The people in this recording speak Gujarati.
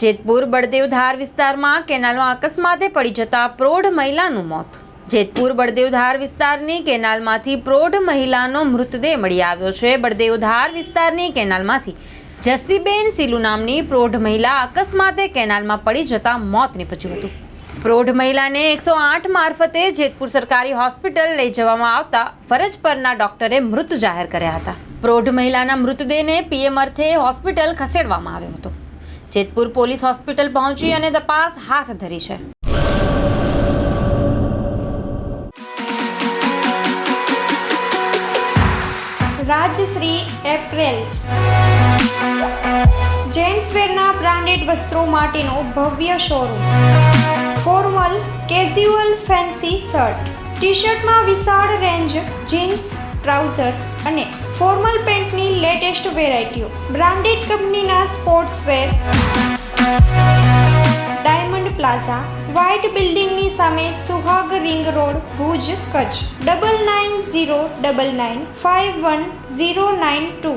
જેતપુર બળદેવધાર વિસ્તારમાં કેનાલમાં અકસ્માતે પડી જતા પ્રૌઢ મહિલાનું મોત. જેતપુર બળદેવધાર વિસ્તારની કેનાલમાંથી પ્રૌઢ મહિલાનો મૃતદેહ મળી આવ્યો છે. બળદેવધાર વિસ્તારની કેનાલમાંથી જસ્સીબેન સિલુ નામની પ્રૌઢ મહિલા અકસ્માતે કેનાલમાં પડી જતા મોત નીપજ્યું હતું. પ્રૌઢ મહિલાને એકસો આઠ મારફતે જેતપુર સરકારી હોસ્પિટલ લઈ જવામાં આવતા ફરજ પરના ડોક્ટરે મૃત જાહેર કર્યા હતા. પ્રૌઢ મહિલાના મૃતદેહને પીએમ અર્થે હોસ્પિટલ ખસેડવામાં આવ્યો હતો. જેતપુર પોલીસ હોસ્પિટલ પહોંચી અને તપાસ હાથ ધરી છે. રાજશ્રી એપ્રેલ્સ. જેન્ટ્સવેરના બ્રાન્ડેડ વસ્ત્રો માટેનો ભવ્ય showroom. Formal casual fancy shirt. T શર્ટમાં વિશાળ રેન્જ જીન્સ ટ્રાઉઝર્સ અને ફોર્મલ પેન્ટની લેટેસ્ટ વેરાયટીઓ. બ્રાન્ડેડ કંપનીના સ્પોર્ટ્સવેર ડાયમંડ પ્લાઝા વ્હાઇટ બિલ્ડિંગની સામે Suhag ring road Bhuj, Kutch. Double nine zero double nine five one zero nine two